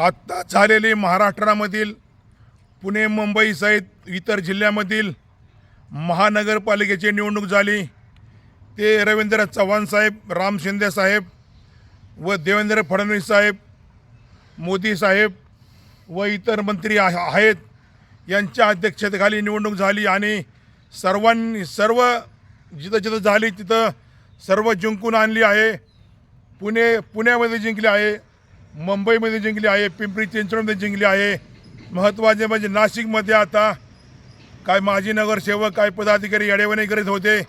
आत्ता झालेली महाराष्ट्रामधील पुणे मुंबईसहित इतर जिल्ह्यामधील महानगरपालिकेची निवडणूक झाली. ते रवींद्र चव्हाण साहेब राम शिंदे साहेब व देवेंद्र फडणवीस साहेब मोदी साहेब व इतर मंत्री आहेत. यांच्या अध्यक्षतेखाली निवडणूक झाली आणि सर्वांनी सर्व जिथं जिथं झाली तिथं सर्व जिंकून आणली आहे. पुणे पुण्यामध्ये जिंकली आहे. मुंबईमध्ये जिंकली आहे पिंपरी चिंचवडमध्ये जिंकली आहे. महत्त्वाचे म्हणजे नाशिकमध्ये आता काय माजी नगरसेवक काय पदाधिकारी येडेवणे करीत होते.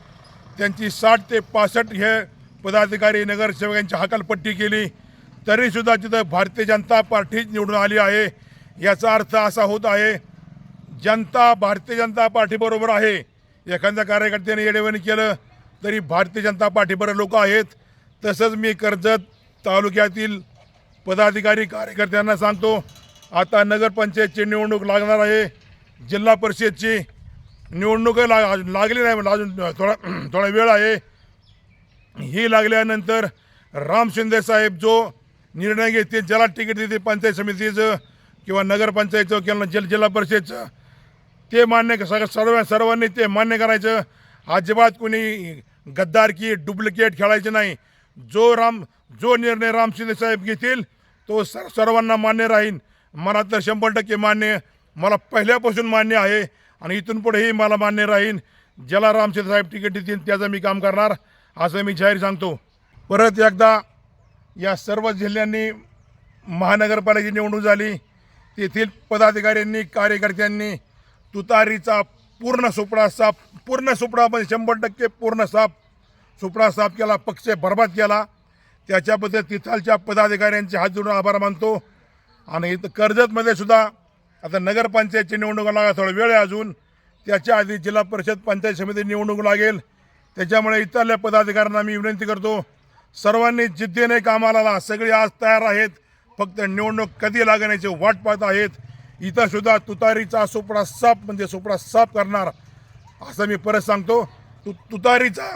त्यांची साठ ते पासष्ट हे पदाधिकारी नगरसेवकांची हकालपट्टी केली. तरीसुद्धा तिथं भारतीय जनता पार्टीच निवडून आली आहे. याचा अर्थ असा होत आहे जनता भारतीय जनता पार्टीबरोबर आहे. एखाद्या कार्यकर्त्याने येडेवणी केलं तरी भारतीय जनता पार्टीबरोबर लोक आहेत. तसंच मी कर्जत तालुक्यातील पदाधिकारी कार्यकर्त्यांना सांगतो आता नगरपंचायतची निवडणूक लागणार आहे. जिल्हा परिषदची निवडणूक लाग लागली नाही अजून थोडा थोडा वेळ आहे. ही लागल्यानंतर राम शिंदे साहेब जो निर्णय घेतील ज्याला तिकीट देते पंचायत समितीचं किंवा नगरपंचायतचं किंवा जिल जिल्हा परिषदचं ते मान्य सग सर्व सर्वांनी ते मान्य करायचं. अजिबात कोणी गद्दारकी डुप्लिकेट खेळायचे नाही. जो राम जो निर्णय राम शिंदे साहेब घेतील तो सर सर्वांना मान्य राहीन. मला तर शंभर टक्के मान्य मला पहिल्यापासून मान्य आहे आणि इथून पुढेही मला मान्य राहीन. ज्याला राम साहेब तिकीट देतील त्याचं मी काम करणार असं मी जाहीर सांगतो. परत एकदा या सर्व जिल्ह्यांनी महानगरपालिकेची निवडणूक झाली. तेथील पदाधिकाऱ्यांनी कार्यकर्त्यांनी तुतारीचा पूर्ण सुपडा साफ पूर्ण सुपडा म्हणजे शंभर टक्के पूर्ण साफ सुपडा साफ केला पक्ष बरबाद केला. त्याच्याबद्दल तिथालच्या पदाधिकाऱ्यांचे हात जोडून आभार मानतो. आणि इथं कर्जतमध्ये सुद्धा आता नगरपंचायतची निवडणूक लागा थोडा वेळ आहे अजून. त्याच्या आधी जिल्हा परिषद पंचायत समिती निवडणूक लागेल. त्याच्यामुळे इथल्या पदाधिकाऱ्यांना मी विनंती करतो सर्वांनी जिद्दीने कामाला ला सगळी आज तयार आहेत. फक्त निवडणूक कधी लागण्याची वाट पाहत आहेत. इथंसुद्धा तुतारीचा सुपडा साफ म्हणजे सुपडा साफ करणार असं मी परत सांगतो. तु तुतारीचा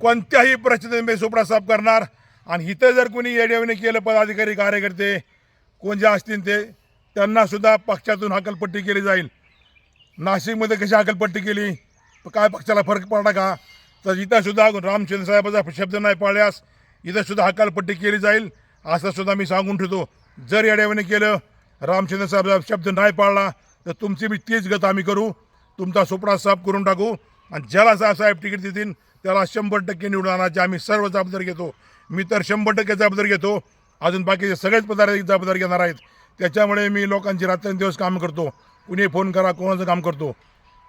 कोणत्याही परिस्थितीत मी सुपडा साफ करणार. आणि इथं जर कोणी येडेवणे केलं पदाधिकारी कार्यकर्ते कोण जे असतील ते त्यांनासुद्धा पक्षातून हकलपट्टी केली जाईल. नाशिकमध्ये कशी हकलपट्टी केली? काय पक्षाला फरक पडला का? तर इथंसुद्धा रामचंद्र साहेबाचा शब्द नाही पाळल्यास इथंसुद्धा हकालपट्टी केली जाईल असंसुद्धा मी सांगून ठेवतो. जर येड्याने केलं रामचंद्र साहेबाचा शब्द नाही पाळला तर तुमची बी तीच गत आम्ही करू. तुमचा सुपडा साफ करून टाकू. आणि ज्याला सा- साहेब तिकीट देतील त्याला शंभर टक्के निवडून आणायची. आम्ही सर्व जबाबदारी घेतो. मी तर शंभर टक्के जबाबदारी घेतो. अजून बाकीचे सगळेच पदार्थ जबाबदारी घेणार आहेत. त्याच्यामुळे मी लोकांची रात्रंदिवस काम करतो. कुणी फोन करा कोणाचं काम करतो.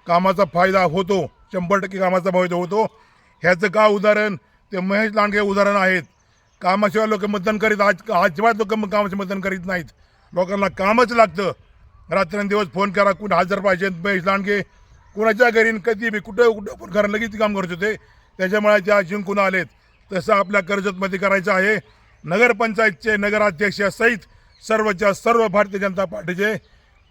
कामाचा फायदा होतो. शंभर टक्के कामाचा फायदा होतो. ह्याचं का उदाहरण? ते महेश लांडगे उदाहरण आहेत. कामाशिवाय लोक मतदान करीत आज अजिबात लोक कामाचे मतदान करीत नाहीत. लोकांना कामच लागतं. रात्रंदिवस फोन करा कुठं हजर पाहिजे? महेश लांडगे कुणाच्या घरी कधी बी कुठं कुठं घर लगेच काम करत होते. त्याच्यामुळे त्या जिंकून आलेत. तसं आपल्या कर्जतमध्ये करायचं आहे. नगरपंचायतचे नगराध्यक्ष सहित सर्वच्या सर्व भारतीय जनता पार्टीचे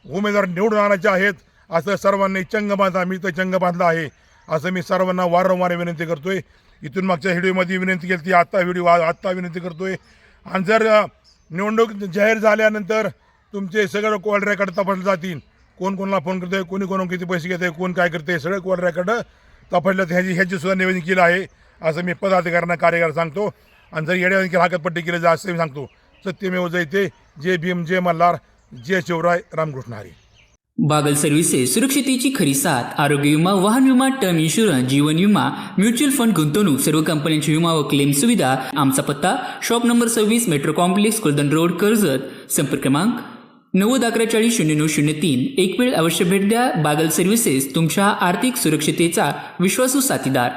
उमेदवार निवडून आणायचे आहेत. असं सर्वांनी चंग बांधा मी तर चंग बांधला आहे. असं मी सर्वांना वारंवार विनंती करतोय. इथून मागच्या व्हिडिओमध्ये विनंती केली ती आत्ता व्हिडिओ आत्ता विनंती करतोय. आणि जर निवडणूक जाहीर झाल्यानंतर तुमचे सगळं कॉल रेकॉर्ड तपासले जातील. कोण कोणाला फोन करतोय कोणी कोण किती पैसे घेतोय कोण काय करते सगळं कोर्ट रेकॉर्ड तपासलं ह्याची ह्याची सुद्धा निवेदन केलं आहे असं मी पदाधिकाऱ्यांना कार्यकार सांगतो. आणि जर येड्या हाकतपट्टी केली जाईल असं मी सांगतो. सत्यमेव जयते जय भीम जय मल्हार जय शिवराय रामकृष्ण हरी बागल सर्व्हिसेस सुरक्षितेची खरी साथ आरोग्य विमा वाहन विमा टर्म इन्शुरन्स जीवन विमा म्युच्युअल फंड गुंतवणूक सर्व कंपन्यांची विमा व क्लेम सुविधा आमचा पत्ता शॉप नंबर सव्वीस metro complex Kuldan road Karjat. संपर्क क्रमांक नव्वद अकरा चाळीस शून्य नऊ शून्य तीन. एक वेळ अवश्य भेट द्या. बागल सर्व्हिसेस तुमच्या आर्थिक सुरक्षितेचा विश्वासू साथीदार.